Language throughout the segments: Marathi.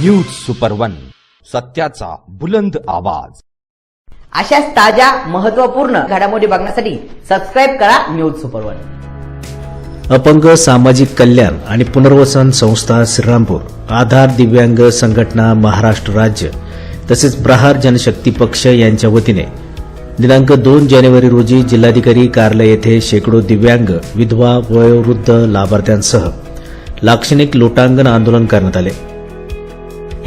न्यूज सुपर वन सत्याचा बुलंद आवाज. अशाच ताज्या महत्त्वपूर्ण घडामोडी बघण्यासाठी सबस्क्राईब करा न्यूज सुपर वन अपंग सामाजिक कल्याण आणि पुनर्वसन संस्था श्रीरामपूर आधार दिव्यांग संघटना महाराष्ट्र राज्य तसेच प्रहार जनशक्ती पक्ष यांच्या वतीने दिनांक दोन जानेवारी रोजी जिल्हाधिकारी कार्यालय येथे शेकडो दिव्यांग विधवा वयोवृद्ध लाभार्थ्यांसह लाक्षणिक लोटांगण आंदोलन करण्यात आले.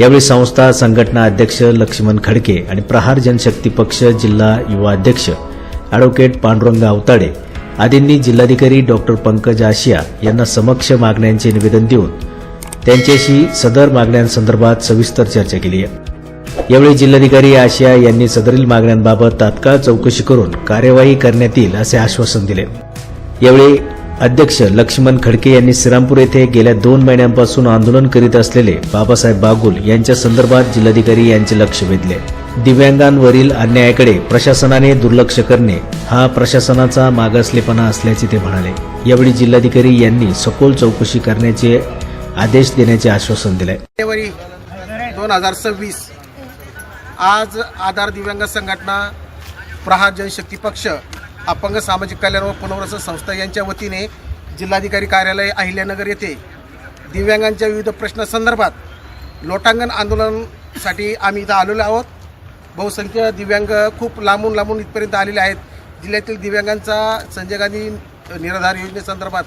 यावेळी संस्था संघटना अध्यक्ष लक्ष्मण खडके आणि प्रहार जनशक्ती पक्ष जिल्हा युवा अध्यक्ष अॅडव्होकेट पांडुरंग अवताडे आदींनी जिल्हाधिकारी डॉक्टर पंकज आशिया यांना समक्ष मागण्यांचे निवेदन देऊन त्यांच्याशी सदर मागण्यांसंदर्भात सविस्तर चर्चा केली आहे. यावेळी जिल्हाधिकारी आशिया यांनी सदरील मागण्यांबाबत तात्काळ चौकशी करून कार्यवाही करण्यात येईल असे आश्वासन दिले. यावेळी अध्यक्ष लक्ष्मण खडके यांनी श्रीरामपूर येथे गेल्या दोन महिन्यांपासून आंदोलन करीत असलेले बाबासाहेब बागुल यांच्या संदर्भात जिल्हाधिकारी यांचे लक्ष वेधले. दिव्यांगांवरील अन्यायाकडे प्रशासनाने दुर्लक्ष करणे हा प्रशासनाचा मागासलेपणा असल्याचे ते म्हणाले. यावेळी जिल्हाधिकारी यांनी सखोल चौकशी करण्याचे आदेश देण्याचे आश्वासन दिले. जानेवारी दोन हजार सव्वीस आज आधार दिव्यांग संघटना प्रहार जनशक्ती पक्ष अपंग सामाजिक कल्याण व पुनर्वसन संस्था यांच्या वतीने जिल्हाधिकारी कार्यालय अहिल्यानगर येथे दिव्यांगांच्या विविध प्रश्नासंदर्भात लोटांगण आंदोलनासाठी आम्ही इथं आलेलो आहोत. बहुसंख्य दिव्यांग खूप लांबून लांबून इथपर्यंत आलेले आहेत. जिल्ह्यातील दिव्यांगांचा संजय गांधी निराधार योजनेसंदर्भात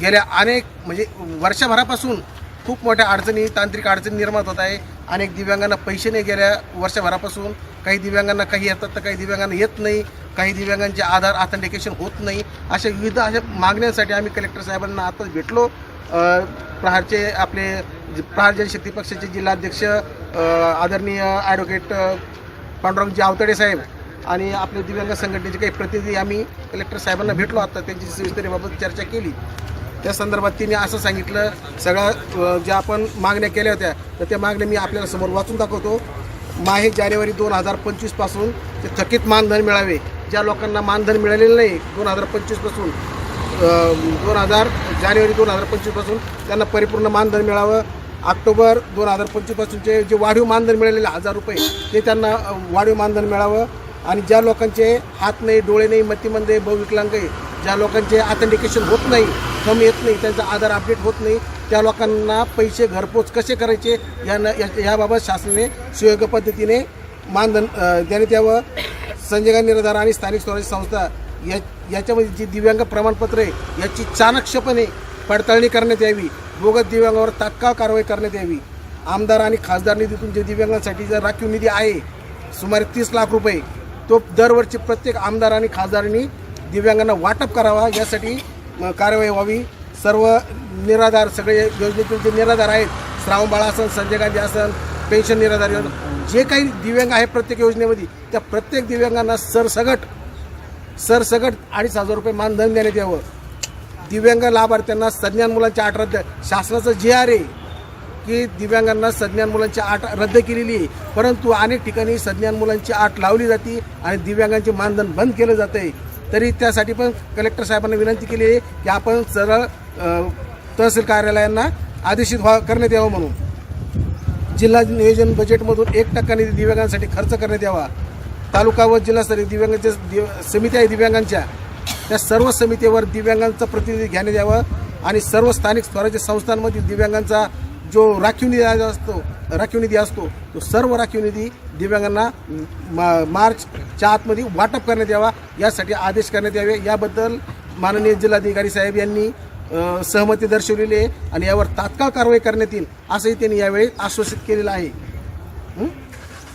गेल्या अनेक म्हणजे वर्षभरापासून खूप मोठ्या अडचणी तांत्रिक अडचणी निर्माण होत आहे. अनेक दिव्यांगांना पैसे नाही गेल्या वर्षभरापासून. काही दिव्यांगांना काही येतात तर काही दिव्यांगांना येत नाही. काही दिव्यांगांचे आधार ऑथेंटिकेशन होत नाही. अशा विविध अशा मागण्यांसाठी आम्ही कलेक्टर साहेबांना आताच भेटलो. प्रहारचे आपले जे प्रहार जनशक्ती पक्षाचे जिल्हाध्यक्ष आदरणीय ॲडव्होकेट पांडुरंगजी आवतडे साहेब आणि आपले दिव्यांग संघटनेचे काही प्रतिनिधी आम्ही कलेक्टर साहेबांना भेटलो. आता त्यांची सविस्तरीबाबत चर्चा केली. त्या संदर्भात तिने असं सांगितलं सगळ्या ज्या आपण मागण्या केल्या होत्या तर त्या मागण्या मी आपल्याला समोर वाचून दाखवतो. माहे जानेवारी दोन हजार पंचवीसपासून ते थकीत मानधन मिळावे. ज्या लोकांना मानधन मिळालेलं नाही दोन हजार पंचवीसपासून दोन हजार जानेवारी दोन हजार पंचवीसपासून त्यांना परिपूर्ण मानधन मिळावं. ऑक्टोबर दोन हजार पंचवीसपासूनचे जे वाढीव मानधन मिळालेले हजार रुपये ते त्यांना वाढीव मानधन मिळावं. आणि ज्या लोकांचे हात नाही डोळे नाही मतिमंद आहे बहुविकलांग आहे ज्या लोकांचे ऑथेंटिकेशन होत नाही कम येत नाही त्यांचा आधार अपडेट होत नाही त्या लोकांना पैसे घरपोच कसे करायचे यानं या- याबाबत शासनाने सुयोग्य पद्धतीने मानधन देण्यात यावं. संजय गांधी निराधार आणि स्थानिक स्वराज्य संस्था या याच्यामध्ये जी दिव्यांग प्रमाणपत्र आहे याची चाणक्षपणे पडताळणी करण्यात यावी. बोगस दिव्यांगावर तात्काळ कारवाई करण्यात यावी. आमदार आणि खासदार निधीतून जे दिव्यांगांसाठी जर राखीव निधी आहे सुमारे तीस लाख रुपये तो दरवर्षी प्रत्येक आमदार आणि खासदारांनी दिव्यांगांना वाटप करावा यासाठी कारवाई व्हावी. सर्व निराधार सगळे योजनेतील जे निराधार आहेत श्रावण बाळा असन संजय गांधी असन पेन्शन निराधार योजना जे काही दिव्यांग आहे प्रत्येक योजनेमध्ये त्या प्रत्येक दिव्यांगांना सरसगट सरसगट अडीच हजार रुपये मानधन देण्यात यावं. दिव्यांग लाभार्थ्यांना सज्ञान मुलांच्या आठ रद्द. शासनाचं जे आर आहे की दिव्यांगांना सज्ञान मुलांची आठ रद्द केलेली आहे. परंतु अनेक ठिकाणी सज्ञान मुलांची आठ लावली जाते आणि दिव्यांगांचे मानधन बंद केलं जातं आहे तरी त्यासाठी पण कलेक्टर साहेबांना विनंती केली आहे की आपण सरळ तहसील कार्यालयांना आदेशित व्हा करण्यात यावं म्हणून. जिल्हा नियोजन बजेटमधून एक टक्का निधी दिव्यांगांसाठी खर्च करण्यात यावा. तालुका व जिल्हास्तरीय दिव्यांगांच्या दिव समित्या आहे दिव्यांगांच्या. त्या सर्व समितीवर दिव्यांगांचं प्रतिनिधी घेण्यात यावं आणि सर्व स्थानिक स्वराज्य संस्थांमधील दिव्यांगांचा जो राखीव निधी असतो राखीव निधी असतो तो सर्व राखीव निधी दिव्यांगांना मा- मार्चच्या आतमध्ये वाटप करण्यात यावा यासाठी आदेश करण्यात यावे. याबद्दल माननीय जिल्हाधिकारी साहेब यांनी सहमती दर्शवलेली आहे आणि यावर तात्काळ कारवाई करण्यात येईल असंही त्यांनी यावेळी आश्वासित केलेलं आहे.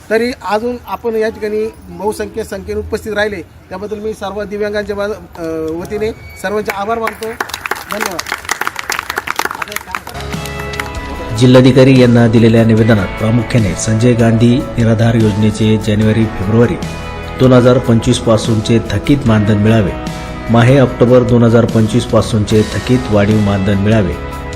तरी अजून आपण या ठिकाणी बहुसंख्य संख्येने उपस्थित राहिले त्याबद्दल मी सर्व दिव्यांगांच्या वतीने सर्वांचे आभार मानतो. धन्यवाद. जिल्हाधिकारी यांना दिलेल्या निवेदनात प्रामुख्याने संजय गांधी निराधार योजनेचे जानेवारी फेब्रुवारी दोन हजार पंचवीस पासूनचे थकीत मानधन मिळावे माहे ऑक्टोबर दोन हजार पंचवीस पासूनचे थकीत वाढीव मानधन मिळावे.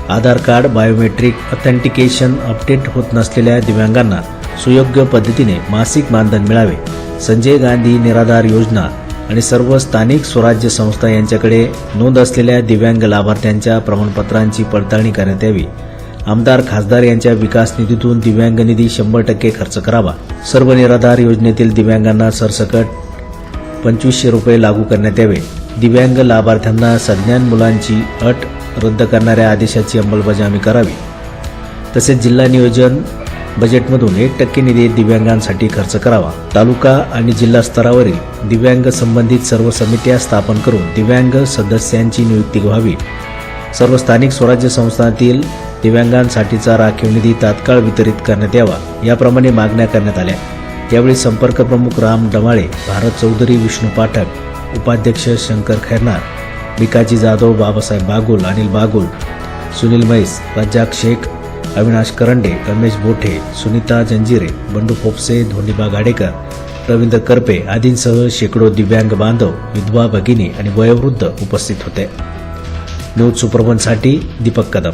Aadhaar card biometric authentication update होत नसलेल्या दिव्यांगांना सुयोग्य पद्धतीने मासिक मानधन मिळावे. संजय गांधी निराधार योजना आणि सर्व स्थानिक स्वराज्य संस्था यांच्याकडे नोंद असलेल्या दिव्यांग लाभार्थ्यांच्या प्रमाणपत्रांची पडताळणी करण्यात यावी. आमदार खासदार यांच्या विकास निधीतून दिव्यांग निधी शंभर टक्के खर्च करावा. सर्व निराधार योजनेतील दिव्यांगांना सरसकट पंचवीसशे रुपये लागू करण्यात यावे. दिव्यांग लाभार्थ्यांना सज्ञान मुलांची अट रद्द करणाऱ्या आदेशाची अंमलबजावणी करावी. तसेच जिल्हा नियोजन बजेटमधून एक टक्के निधी दिव्यांगांसाठी खर्च करावा. तालुका आणि जिल्हा स्तरावरील दिव्यांग संबंधित सर्व समित्या स्थापन करून दिव्यांग सदस्यांची नियुक्ती व्हावी. सर्व स्थानिक स्वराज्य संस्थांतील दिव्यांगांसाठीचा राखीव निधी तात्काळ वितरित करण्यात यावा याप्रमाणे मागण्या करण्यात आल्या. यावेळी संपर्क प्रमुख राम डमाळे भारत चौधरी विष्णू पाठक उपाध्यक्ष शंकर खैरनार भिकाजी जाधव बाबासाहेब बागुल अनिल बागुल सुनील मैस रज्जाक शेख अविनाश करंडे रमेश बोठे सुनीता जंजिरे बंडू फोपसे धोंडीबा गाडेकर रवींद्र करपे आदींसह शेकडो दिव्यांग बांधव विधवा भगिनी आणि वयोवृद्ध उपस्थित होते. न्यूज सुपरवनसाठी दीपक कदम.